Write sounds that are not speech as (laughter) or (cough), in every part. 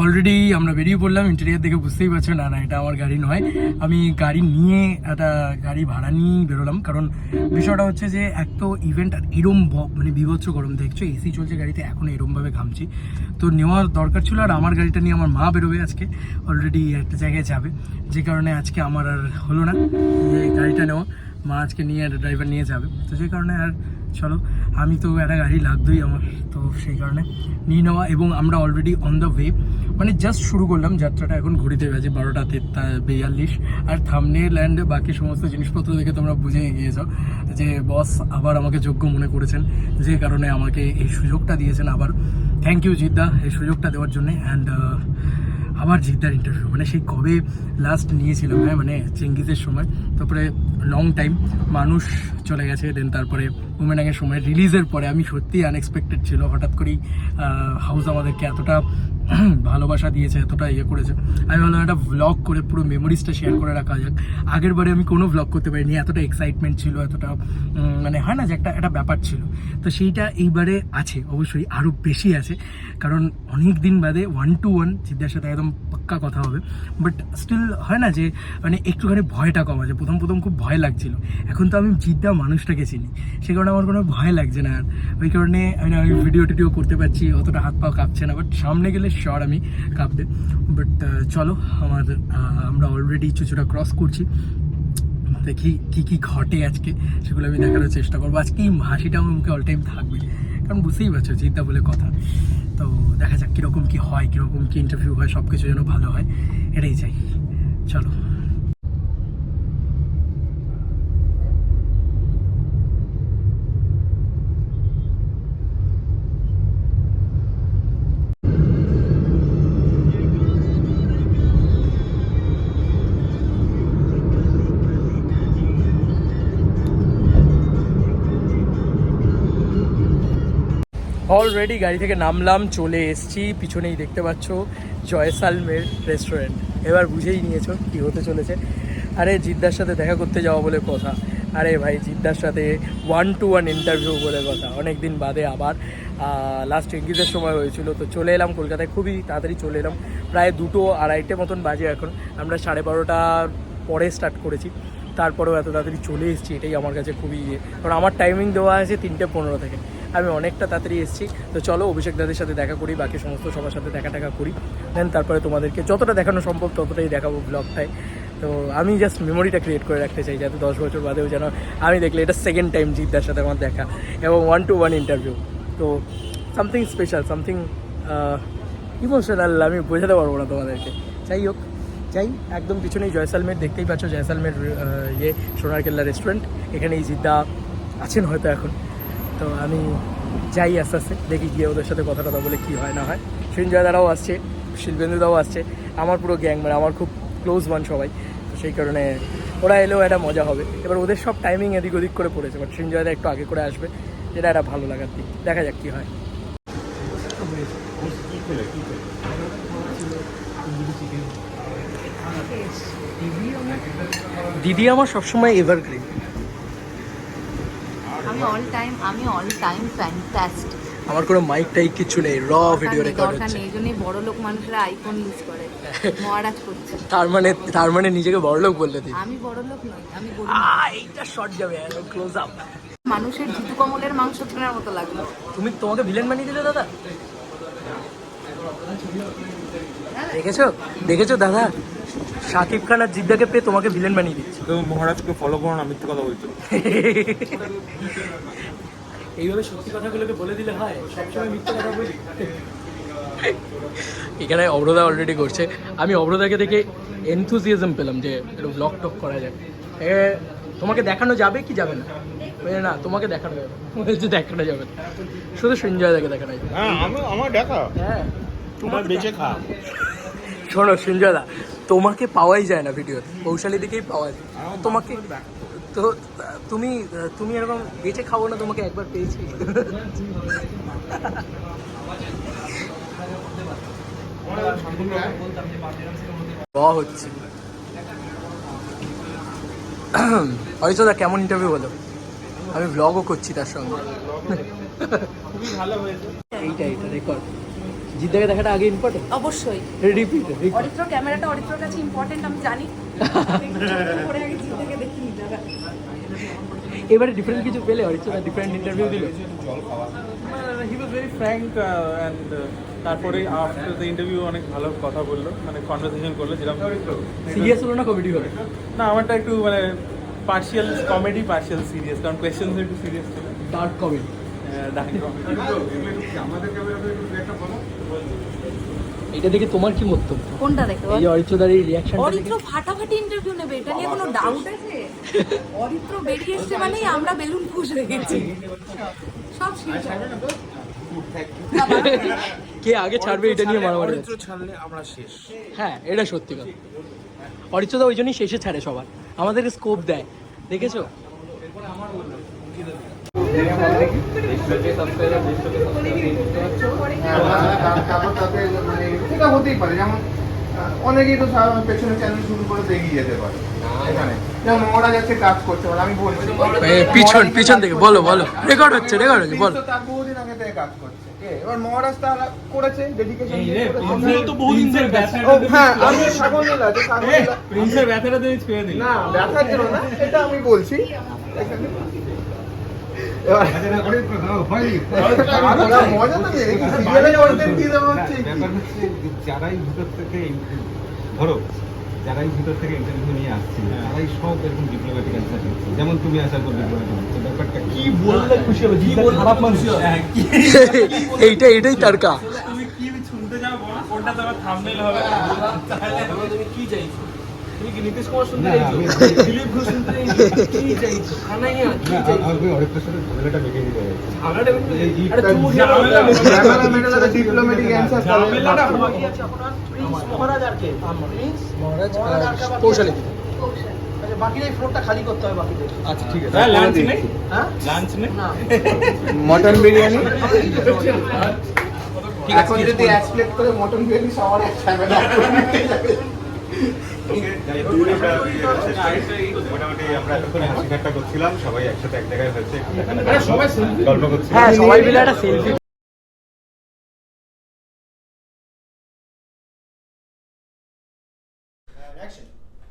Already আমরা বেরিয়ে পড়লাম ইন্টেরিয়ার দেখে বুঝতেই পারছ, না না, এটা আমার গাড়ি নয়। আমি গাড়ি নিয়ে একটা গাড়ি ভাড়া নিয়েই বেরোলাম, কারণ বিষয়টা হচ্ছে যে এক তো ইভেন্ট আর এরম মানে বিভৎস গরম, দেখছ এসি চলছে গাড়িতে, এখন এরমভাবে ঘামছি। তো নেওয়ার দরকার ছিল, আর আমার গাড়িটা নিয়ে আমার মা বেরোবে আজকে অলরেডি একটা জায়গায় যাবে। যে কারণে আজকে আমার আর হলো না যে গাড়িটা নেওয়া, মা আজকে নিয়ে ড্রাইভার নিয়ে যাবে। তো যে কারণে আর চলো, আমি তো একটা গাড়ি লাগতোই আমার, তো সেই কারণে নিয়ে নেওয়া এবং আমরা অলরেডি অন দ্য ওয়ে মানে জাস্ট শুরু করলাম, যাত্রাটা এখন ঘুরিতে বাজে বারোটা তেত্তা বেয়াল্লিশ। আর থামনে ল্যান্ড বাকি সমস্ত জিনিসপত্র দেখে তোমরা বুঝে গিয়েছো যে বস আবার আমাকে যোগ্য মনে করেছেন, যে কারণে আমাকে এই সুযোগটা দিয়েছেন আবার। থ্যাংক ইউ জিদ্দা, এই সুযোগটা দেওয়ার জন্যে। অ্যান্ড আবার জিদ্দার ইন্টারভিউ মানে সেই কবে লাস্ট নিয়েছিলাম হ্যাঁ মানে চেঙ্গিজের সময়। তারপরে লং টাইম মানুষ চলে গেছে দেন তারপরে উমেনাঙের সময় রিলিজের পরে আমি সত্যিই আনএক্সপেক্টেড ছিল। হঠাৎ করেই হাউস আমাদেরকে এতটা (clears throat) ভালোবাসা দিয়েছে, এতটা ইয়ে করেছে। আমি ভাবলাম একটা ভ্লগ করে পুরো মেমোরিজটা শেয়ার করে রাখা যাক। আগের বারে আমি কোনো ভ্লগ করতে পারিনি, এতটা এক্সাইটমেন্ট ছিল, এতটা মানে হয় না যে একটা একটা ব্যাপার ছিল। তো সেইটা এইবারে আছে, অবশ্যই আরও বেশি আছে। কারণ অনেক দিন বাদে ওয়ান টু ওয়ান জিদ্দার সাথে একদম পাক্কা কথা হবে। বাট স্টিল হয় না যে মানে একটুখানি ভয়টা কম আছে। প্রথম প্রথম খুব ভয় লাগছিল। এখন তো আমি জিদ্দা মানুষটাকে চিনি। সে কারণে আমার কোনো ভয় লাগছে না। আর ওই কারণে আমি আমি ভিডিও টিডিও করতে পারছি, অতটা হাত পাও কাঁপছে না বাট সামনে গেলে শর আমি কাঁপবে বাট চলো, আমার আমরা অলরেডি চুচুটা ক্রস করছি। দেখি কি কি ঘটে আজকে, সেগুলো আমি দেখানোর চেষ্টা করব। আজকে এই হাসিটা আমার মুখে অল টাইম থাকবে, কারণ বুঝতেই পারছ, চিন্তা বলে কথা। তো দেখা যাক কীরকম কী হয়, কীরকম কী ইন্টারভিউ হয় সব কিছু যেন ভালো হয়, এটাই চাই। চলো। অলরেডি গাড়ি থেকে নামলাম, চলে এসছি। পিছনেই দেখতে পাচ্ছ জয়সালমের রেস্টুরেন্ট এবার বুঝেই নিয়েছো কি হতে চলেছে। আরে, জিদ্দার সাথে দেখা করতে যাওয়া বলে কথা। আরে ভাই, জিদ্দার সাথে ওয়ান টু ওয়ান ইন্টারভিউ বলে কথা। অনেক দিন বাদে আবার লাস্ট ইংলিশের সময় হয়েছিল। তো চলে এলাম কলকাতায়, খুবই তাড়াতাড়ি চলে এলাম। প্রায় দুটো আড়াইটে মতন বাজে এখন। আমরা সাড়ে বারোটার পরে স্টার্ট করেছি। তারপরেও এত তাড়াতাড়ি চলে এসেছি, এটাই আমার কাছে খুবই ইয়ে। কারণ আমার টাইমিং দেওয়া আছে তিনটে পনেরো থেকে। আমি অনেকটা তাড়াতাড়ি এসেছি। তো চলো, অভিষেক দাদের সাথে দেখা করি, বাকি সমস্ত সবার সাথে দেখা টাকা করি। দেন তারপরে তোমাদেরকে যতটা দেখানো সম্ভব ততটাই দেখাবো ব্লগটায় তো আমি জাস্ট মেমোরিটা ক্রিয়েট করে রাখতে চাই, যাতে দশ বছর বাদেও যেন আমি দেখলে এটা সেকেন্ড টাইম জিদ্দার সাথে আমার দেখা এবং ওয়ান টু ওয়ান ইন্টারভিউ তো সামথিং স্পেশাল সামথিং ইমোশনাল আমি বোঝাতে পারব না তোমাদেরকে। যাই হোক, যাই, একদম পিছনেই জয়সালমের দেখতেই পাচ্ছ জয়সালমের ইয়ে সোনার কেল্লা রেস্টুরেন্ট এখানেই জিদ্দা আছেন হয়তো এখন। তো আমি যাই আস্তে আস্তে দেখি গিয়ে ওদের সাথে কথা টথা বলে কী হয় না হয়। সঞ্জয় দারাও আসছে শিল্পেন্দুদাও আসছে আমার পুরো গ্যাং মানে আমার খুব ক্লোজ ওয়ান সবাই। তো সেই কারণে ওরা এলেও একটা মজা হবে। এবার ওদের সব টাইমিং এদিক ওদিক করে পড়েছে বাট সঞ্জয়দা একটু আগে করে আসবে যেটা একটা ভালো লাগার দিক। দেখা যাক কী হয়। দিদি আমার সবসময় এভারগ্রিন আমি অল টাইম আমি অল টাইম ফ্যান্টাস্ট আমার কোনো মাইক টাইক কিছু নেই র ভিডিও রেকর্ড হচ্ছে। এই জন্যই বড় লোক মানুষরা আইফোন ইউজ করে। (laughs) মহারাজ করছে। তার মানে তার মানে নিজেকে বড়লোক বললে দিদি আমি বড় লোক নই আমি আহ, এইটা শর্ট যাবে ক্লোজ আপ মানুষের জিতু কমলের মাংস কেনার মতো লাগল। তুমি তোমাকে ভিলেন বানিয়ে দিলে দাদা? দেখেছ? দেখেছ দাদা? শাকিব খান আর জিদ্দাকে পেয়ে তোমাকে ভিলেন বানিয়ে দিচ্ছে। তো মহারাজকে ফলো করো না মিথ্যে কথা বলছো। এইভাবে সত্যি কথাগুলোকে বলে দিলে হয় সবসময় মিথ্যে কথা বলি। এখানে অবরোধা অলরেডি করছে। আমি অবরোধাকে দেখে এনথুজিয়াজম পেলাম যে একটু ব্লগ টক করা যায় এ, তোমাকে দেখানো যাবে কি যাবে না? না তোমাকে দেখানো যাবে বলছে দেখানো যাবে না। শুধু সঞ্জয় দাকে দেখানো যাবে। হ্যাঁ আমার দেখা। হ্যাঁ। তোমার বেঁচে খা। শোনো সঞ্জয় দা তোমাকে পাওয়াই যায় না ভিডিওতে কৌশালী দিকেই পাওয়া যায়। তোমাকে তো, তুমি তুমি এরকম বেঁচে খাব না, তোমাকে একবার পেয়েছি। হচ্ছে। হয়তো কেমন ইন্টারভিউ হলো? আমি ব্লগও করছি তার সঙ্গে। খুবই ভালো হয়েছে এইটা এইটা রেকর্ড জিদ্দাকে দেখাটা আগে ইম্পর্টেন্ট অবশ্যই। রিপিট অরিত্র ক্যামেরাটা অরিত্রর কাছে ইম্পর্টেন্ট আমি জানি। পরে আগে জিদ্দাকে দেখি দাদা। এবারে ডিফারেন্ট কিছু পেলে অরিত্র ডিফারেন্ট ইন্টারভিউ দিল। He was very frank and তারপরে আফটার দ্য ইন্টারভিউ অনেক ভালো কথা বলল। মানে কনভারসেশন করল যেরকম সিরিয়াস হলো না কমেডি হলো? না আমারটা একটু মানে পার্শিয়াল কমেডি পার্শিয়াল সিরিয়াস কারণ কোয়েশ্চেন্স একটু সিরিয়াস ছিল। ডার্ক কমেডি (laughs) এটা দেখে তোমার কি মন্তব্য? কোনটা এই অরিত্রদার এই রিয়াকশন অরিত্র ফাটাফাটি ইন্টারভিউ নেবে এটা নিয়ে কোনো ডাউট আছে? (laughs) অরিত্র বেরিয়ে এসছে মানেই আমরা বেলুন খুশ হয়ে গেছি। সব শেষ। (laughs) কে আগে ছাড়বে এটা নিয়ে মারামারি অরিত্র ছাড়লে আমরা শেষ। হ্যাঁ এটা সত্যি কথা। অরিত্রদা ওই জন্যই শেষে ছাড়ে সবার। আমাদেরকে স্কোপ দেয়। দেখেছ? সেটা হতেই পারে যেমন অনেকেই তো পেছনে চ্যানেল শুরু করে এগিয়ে যেতে পারে এখানে। যেমন মহড়া যাচ্ছে কাজ করছে বলে আমি বলছি। পিছন পিছন থেকে বলো বলো রেকর্ড হচ্ছে রেকর্ড হচ্ছে বলো। তার বহুদিন আগে থেকে কাজ করছে? এবার মহারাজ করেছে ডেডিকেশন তো বহুদিন ধরে হ্যাঁ আমি সাগরনীলা যে সাগরনীলা প্রিন্সের ব্যথাটা তুমি ছুঁয়ে দিলে না ব্যথার জন্য না এটা আমি বলছি। এবার আরে না, মজা না যে সিরিয়ালে কন্টেন্ট দিয়ে দেওয়া হচ্ছে। কি? ব্যাপার হচ্ছে যে যারাই ভিতর থেকে ধরো যারাই ভিতর থেকে ইন্টারভিউ নিয়ে আসছে তারাই সব এরকম ডিপ্লোম্যাটিক অ্যান্সার দিচ্ছে যেমন তুমি আসার পর ডিপ্লোম্যাটিক হচ্ছে ব্যাপারটা কি? বললে খুশি হবে? কি বললে খারাপ মানুষ এইটা এটাই তার কা তুমি কি শুনতে যাও বলো কোনটা তোমার থাম্বনেল হবে। তুমি কি চাইছো? তুমি কি চাইছো? আমি- দিলীপ ঘোষ শুনতে চাইছো? কি চাইছো? খানাইয়া কি চাইছো? আমি অনেকটার সাথে ঝামেলাটা বেঁকে দিতে চাইছি। ঝামেলাটা বেঁধে এই- এই- আরে তুমি ঝামেলা ঝামেলা ঝামেলা মেটালে ডিপ্লোম্যাটিক অ্যান্সার কৌশলে। আচ্ছা ঠিক আছে। হ্যাঁ লাঞ্চ নেই। লাঞ্চ নেই? মটন বিরিয়ানি (laughs) এখন যদি এক প্লেট করে মটন বিরিয়ানি সবার একসাথে মোটামুটি আমরা এতক্ষণ হাসি ঠাট্টা করছিলাম সবাই একসাথে এক জায়গায় হয়েছে গল্প হ্যাঁ সবাই মিলে একটা সেলফি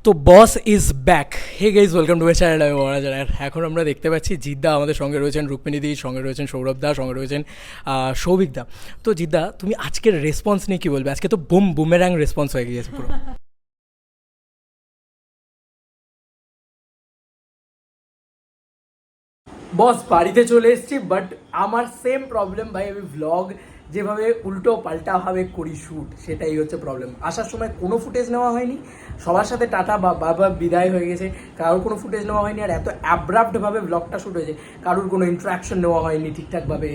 তো boss is back. Hey guys welcome to my channel, আমি মহারাজ আর এখন আমরা দেখতে পাচ্ছি জিদ্দা আমাদের সঙ্গে রয়েছেন রুক্মিণীদি সঙ্গে রয়েছেন সৌরভ দা, সঙ্গে রয়েছেন সৌভিক দা। তো জিদ্দা, তুমি আজকের রেসপন্স নিয়ে কী বলবে? আজকে তো বুম, বুমেরাং রেসপন্স হয়ে গিয়েছে পুরো। বস, বাড়িতে চলে এসেছি বাট আমার সেম প্রবলেম ভাই, আমি ভ্লগ যেভাবে উল্টো পাল্টাভাবে করি শ্যুট সেটাই হচ্ছে প্রবলেম আসার সময় কোনো ফুটেজ নেওয়া হয়নি। সবার সাথে টাটা, বা বাবা বিদায় হয়ে গেছে। কারোর কোনো ফুটেজ নেওয়া হয়নি, আর এত অ্যাব্রাপ্টভাবে ব্লগটা শ্যুট হয়েছে। কারোর কোনো ইন্টারাকশন নেওয়া হয়নি ঠিকঠাকভাবে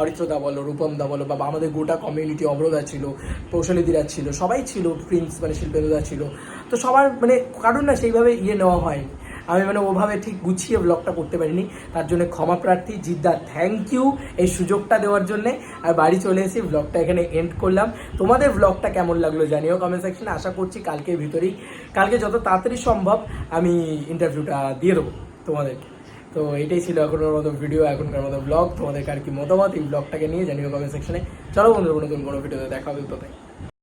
অরিত্রদা বলো রূপম দা বলো, বা আমাদের গোটা কমিউনিটি অবরোধা ছিল, কৌশলীদিরা ছিল, সবাই ছিল প্রিন্স মানে শিল্পেন্দুদা ছিল। তো সবার মানে কারোর না সেইভাবে ইয়ে নেওয়া হয়নি। আমি মানে ওভাবে ঠিক গুছিয়ে ব্লগটা করতে পারিনি। তার জন্য ক্ষমা প্রার্থী, জিদ্দা থ্যাংক ইউ এই সুযোগটা দেওয়ার জন্য। আর বাড়ি চলে এসে ব্লগটা এখানে এন্ড করলাম। তোমাদের ব্লগটা কেমন লাগল জানিও কমেন্ট সেকশনে আশা করছি কালকের ভিতরেই, কালকে যত তাড়াতাড়ি সম্ভব আমি ইন্টারভিউটা দিয়ে দেবো তোমাদেরকে। তো এটাই ছিল এখনকার মতো ভিডিও এখনকার মতো ব্লগ তোমাদের আর কি মতামত এই ব্লগটাকে নিয়ে জানিও কমেন্ট সেকশনে চলো বন্ধুরা নতুন কোনো ভিডিওতে দেখা হবে